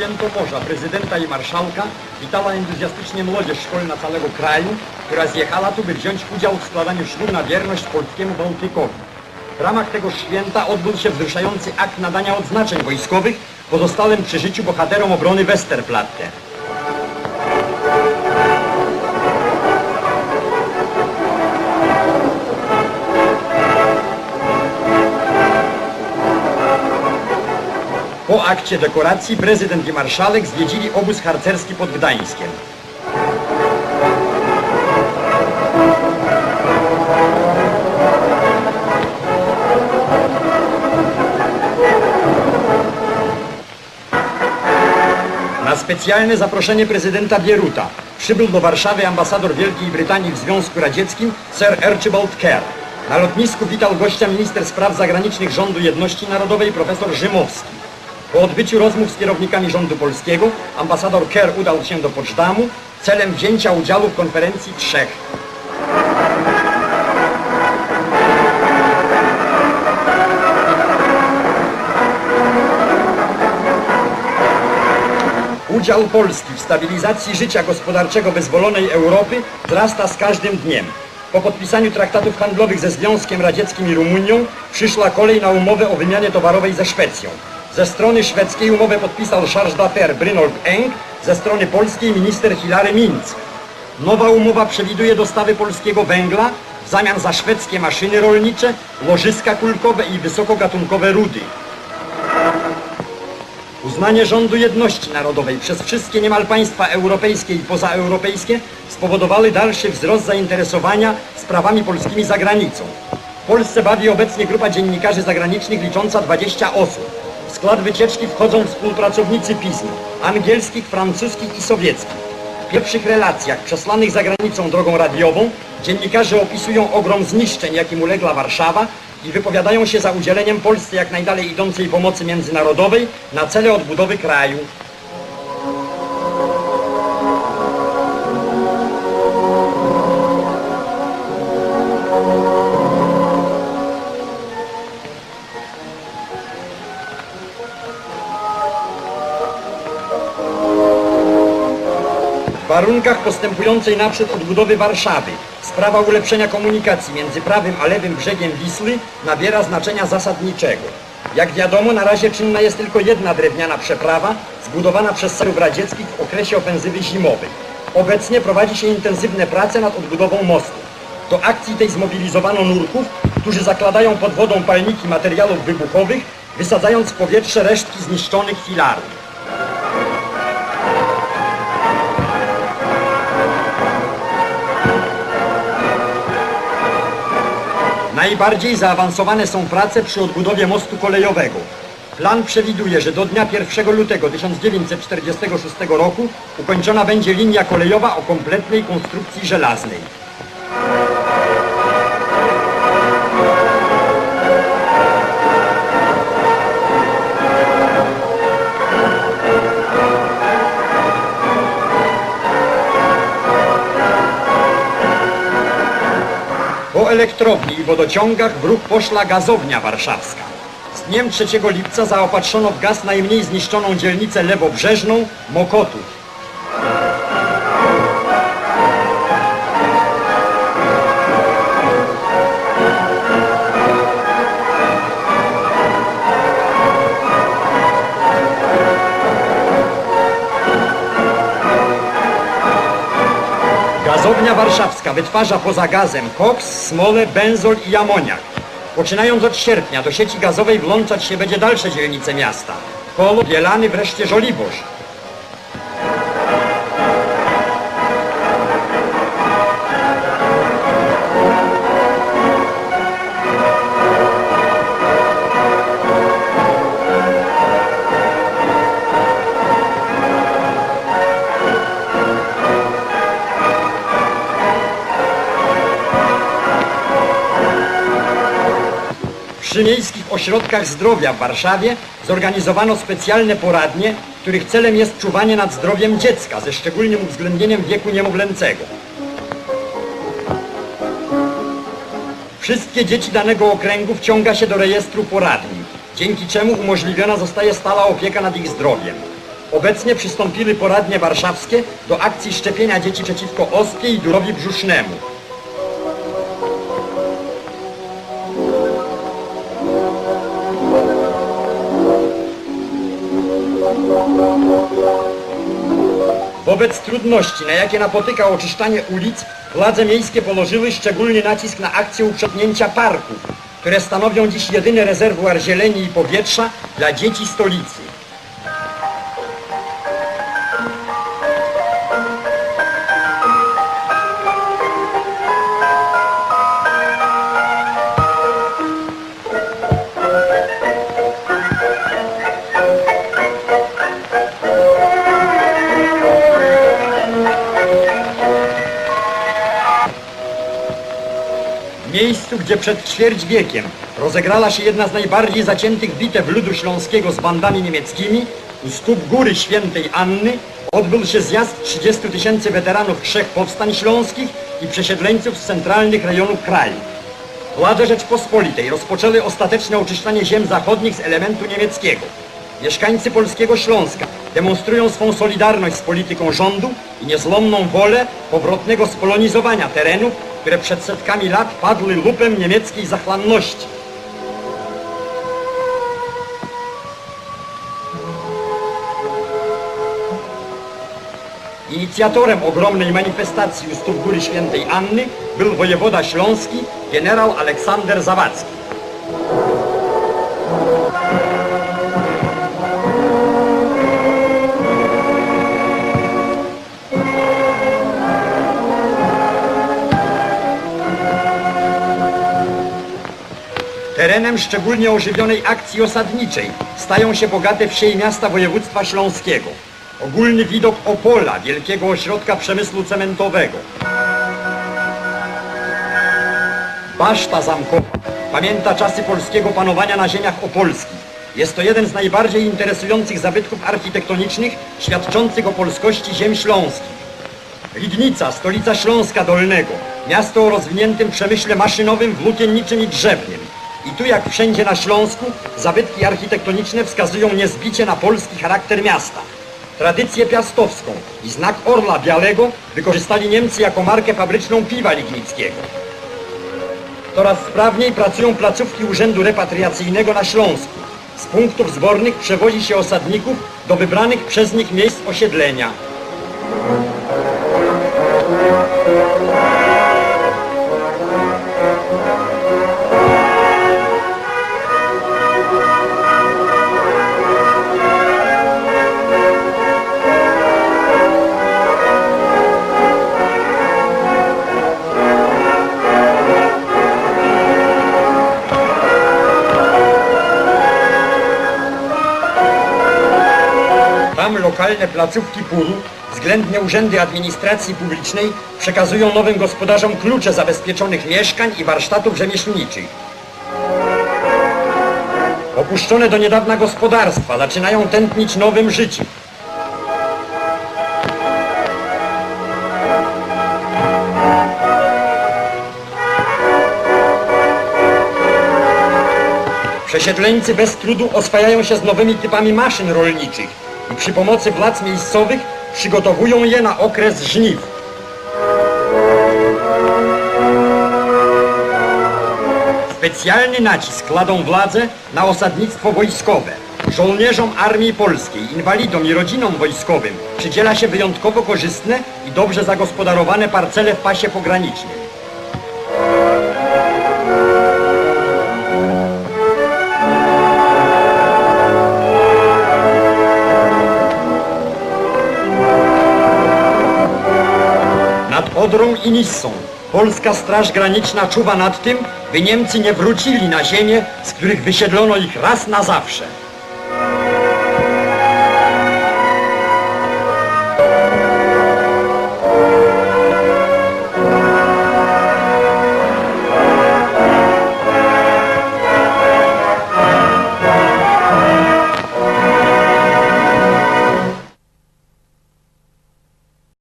święto morza prezydenta i marszałka witała entuzjastycznie młodzież szkolna całego kraju, która zjechała tu, by wziąć udział w składaniu ślubu na wierność polskiemu Bałtykowi. W ramach tego święta odbył się wzruszający akt nadania odznaczeń wojskowych pozostałym przy życiu bohaterom obrony Westerplatte. Po akcie dekoracji prezydent i marszałek zwiedzili obóz harcerski pod Gdańskiem. Na specjalne zaproszenie prezydenta Bieruta przybył do Warszawy ambasador Wielkiej Brytanii w Związku Radzieckim Sir Archibald Kerr. Na lotnisku witał gościa minister spraw zagranicznych rządu jedności narodowej profesor Rzymowski. Po odbyciu rozmów z kierownikami rządu polskiego ambasador Kerr udał się do Poczdamу celem wzięcia udziału w konferencji trzech. Udział Polski w stabilizacji życia gospodarczego wyzwolonej Europy wzrasta z każdym dniem. Po podpisaniu traktatów handlowych ze Związkiem Radzieckim i Rumunią przyszła kolej na umowę o wymianie towarowej ze Szwecją. Ze strony szwedzkiej umowę podpisał Charles d'Affaires Brynolf Eng, ze strony polskiej minister Hilary Minc. Nowa umowa przewiduje dostawy polskiego węgla w zamian za szwedzkie maszyny rolnicze, łożyska kulkowe i wysokogatunkowe rudy. Uznanie rządu jedności narodowej przez wszystkie niemal państwa europejskie i pozaeuropejskie spowodowały dalszy wzrost zainteresowania sprawami polskimi za granicą. W Polsce bawi obecnie grupa dziennikarzy zagranicznych licząca 20 osób. W skład wycieczki wchodzą współpracownicy pism angielskich, francuskich i sowieckich. W pierwszych relacjach przesłanych za granicą drogą radiową dziennikarze opisują ogrom zniszczeń, jakim uległa Warszawa i wypowiadają się za udzieleniem Polsce jak najdalej idącej pomocy międzynarodowej na cele odbudowy kraju. Warunkach postępującej naprzód odbudowy Warszawy sprawa ulepszenia komunikacji między prawym a lewym brzegiem Wisły nabiera znaczenia zasadniczego. Jak wiadomo, na razie czynna jest tylko jedna drewniana przeprawa zbudowana przez Serów Radzieckich w okresie ofensywy zimowej. Obecnie prowadzi się intensywne prace nad odbudową mostu. Do akcji tej zmobilizowano nurków, którzy zakladają pod wodą palniki materiałów wybuchowych, wysadzając w powietrze resztki zniszczonych filarów. Najbardziej zaawansowane są prace przy odbudowie mostu kolejowego. Plan przewiduje, że do dnia 1 lutego 1946 roku ukończona będzie linia kolejowa o kompletnej konstrukcji żelaznej. Elektrowni i wodociągach w ruch poszła gazownia warszawska. Z dniem 3 lipca zaopatrzono w gaz najmniej zniszczoną dzielnicę lewobrzeżną Mokotów. Warszawska wytwarza poza gazem koks, smolę, benzol i amoniak. Poczynając od sierpnia do sieci gazowej włączać się będzie dalsze dzielnice miasta. Kolo, Bielany, wreszcie Żoliborz. Przy miejskich ośrodkach zdrowia w Warszawie zorganizowano specjalne poradnie, których celem jest czuwanie nad zdrowiem dziecka ze szczególnym uwzględnieniem wieku niemowlęcego. Wszystkie dzieci danego okręgu wciąga się do rejestru poradni, dzięki czemu umożliwiona zostaje stała opieka nad ich zdrowiem. Obecnie przystąpiły poradnie warszawskie do akcji szczepienia dzieci przeciwko ospie i durowi brzusznemu. Wobec trudności, na jakie napotyka oczyszczanie ulic, władze miejskie położyły szczególny nacisk na akcję uprzątnięcia parków, które stanowią dziś jedyny rezerwuar zieleni i powietrza dla dzieci stolicy. Miejscu, gdzie przed ćwierć wiekiem rozegrała się jedna z najbardziej zaciętych bitew ludu śląskiego z bandami niemieckimi, u stóp góry świętej Anny odbył się zjazd 30 tysięcy weteranów trzech powstań śląskich i przesiedleńców z centralnych rejonów kraju. Władze Rzeczpospolitej rozpoczęły ostateczne oczyszczanie ziem zachodnich z elementu niemieckiego. Mieszkańcy polskiego Śląska demonstrują swą solidarność z polityką rządu i niezłomną wolę powrotnego spolonizowania terenów, które przed setkami lat padły lupem niemieckiej zachłanności. Inicjatorem ogromnej manifestacji u stóp Góry Świętej Anny był wojewoda śląski generał Aleksander Zawadzki. Terenem szczególnie ożywionej akcji osadniczej stają się bogate wsie i miasta województwa śląskiego. Ogólny widok Opola, wielkiego ośrodka przemysłu cementowego. Baszta zamkowa pamięta czasy polskiego panowania na ziemiach opolskich. Jest to jeden z najbardziej interesujących zabytków architektonicznych świadczących o polskości ziem śląskich. Lidnica, stolica Śląska Dolnego, miasto o rozwiniętym przemyśle maszynowym, włókienniczym i drzewnym. Tu jak wszędzie na Śląsku zabytki architektoniczne wskazują niezbicie na polski charakter miasta. Tradycję piastowską i znak orla białego wykorzystali Niemcy jako markę fabryczną piwa lignickiego. Coraz sprawniej pracują placówki Urzędu Repatriacyjnego na Śląsku. Z punktów zbornych przewozi się osadników do wybranych przez nich miejsc osiedlenia. Tam lokalne placówki PUR-u, względne urzędy administracji publicznej przekazują nowym gospodarzom klucze zabezpieczonych mieszkań i warsztatów rzemieślniczych. Opuszczone do niedawna gospodarstwa zaczynają tętnić nowym życiem. Przesiedleńcy bez trudu oswajają się z nowymi typami maszyn rolniczych i przy pomocy władz miejscowych przygotowują je na okres żniw. Specjalny nacisk kładą władze na osadnictwo wojskowe. Żołnierzom Armii Polskiej, inwalidom i rodzinom wojskowym przydziela się wyjątkowo korzystne i dobrze zagospodarowane parcele w pasie pogranicznym. Odrą i Nissą polska Straż Graniczna czuwa nad tym, by Niemcy nie wrócili na ziemię, z których wysiedlono ich raz na zawsze.